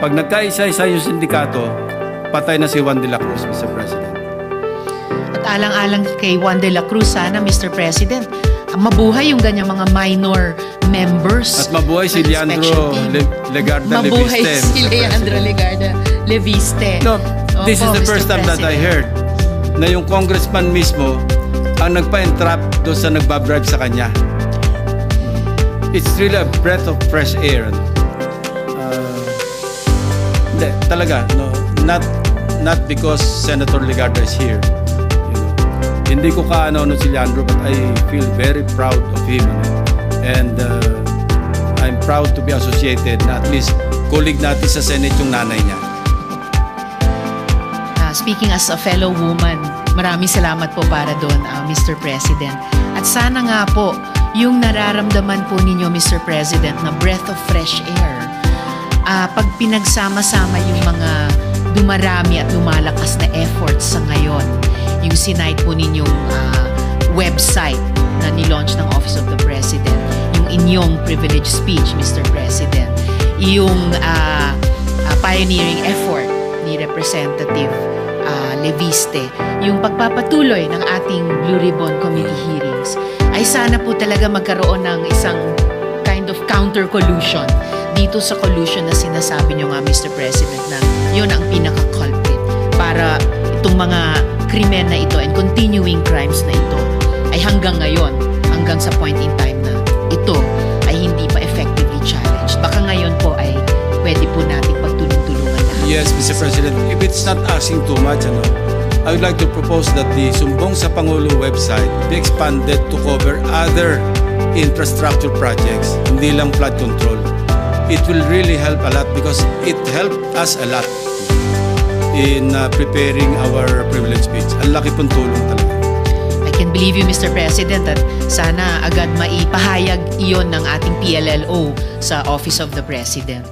Pag nagkaisa-isa yung sindikato, patay na si Juan de la Cruz, Mr. President. At alang-alang kay Juan de la Cruz, sana, Mr. President, mabuhay yung ganyang mga minor members. At mabuhay si Leandro. Le- Legarda Mabuhay Leviste. si Mr. Leandro President. Legarda Leviste. No, this is Opo, the Mr. first time that I President. heard na yung congressman mismo ang nagpa-entrap doon sa nagbabribe sa kanya. It's really a breath of fresh air. ano. Talaga, no, not not because Senator Legarda is here. You know. Hindi ko kaano ano si Leandro but I feel very proud of him. ano. And uh, I'm proud to be associated na at least colleague natin sa Senate yung nanay niya. Ah, speaking as a fellow woman, maraming salamat po para doon, ah, Mr. President. At sana nga po, yung nararamdaman po ninyo, Mr. President, na breath of fresh air, pinagsama-sama yung mga dumarami at lumalakas na efforts sa ngayon, yung sinight po ninyong ah, website na nilaunch ng Office of the President, yung inyong privilege speech, Mr. President, yung ah, ah, pioneering effort ni Representative ah, Leviste, yung pagpapatuloy ng ating Blue Ribbon Committee hearings, ay sana po talaga magkaroon ng isang kind of counter-collusion dito sa collusion na sinasabi nyo nga, Mr. President, na yun ang pinaka-culprit para itong mga krimen na ito and continuing crimes na ito ay hanggang ngayon, hanggang sa point in time na ito ay hindi pa effectively challenged. Baka ngayon po ay pwede po natin pagtulong-tulungan lahat. Yes, Mr. President, if it's not asking too much, ano, I would like to propose that the Sumbong sa Pangulo website be expanded to cover other infrastructure projects, hindi lang flood control. It will really help a lot because it helped us a lot in uh, preparing our privilege speech. Ang laki pong tulong talaga. I can believe you, Mr. President, at sana agad maipahayag iyon ng ating PLLO sa Office of the President.